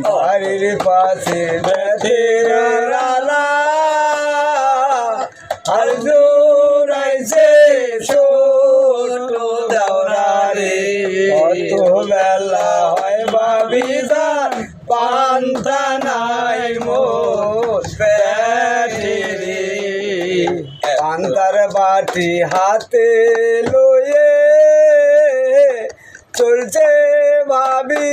বাড়ির পাশে বেতের রালা আর জোড়াইছে ছোট দাওরা রে কত বেলা হয় বাবিদার পান্তা নাই মোর পান্তার বাটি হাতে লয়ে চলছে ভাবি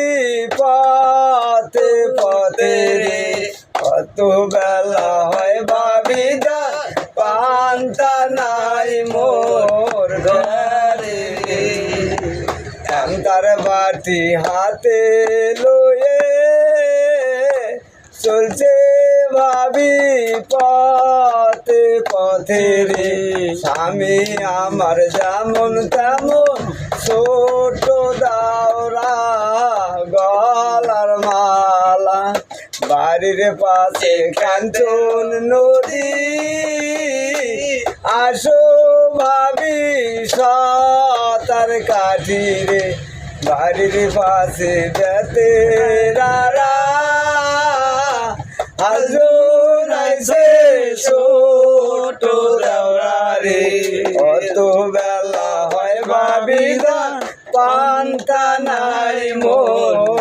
রে কত বেলা হয় ভাবি দা পান্তা নাই মোর ঘরে। রে পান্তার বাটি হাতে লয়ে চলছে ভাবি পথে পথে রে। স্বামী আমার যেমন তেমন ছোট দাওরা গলার মালা বাড়ির পাশে কাঞ্চন নদী। আসো ভাবি, সাঁতার কাটি রে। বাড়ির পাশে যেতে রারা। নাইছে ছোট দেওরা রে। কত বেলা হয় ভাবি পান্তা নাই মোর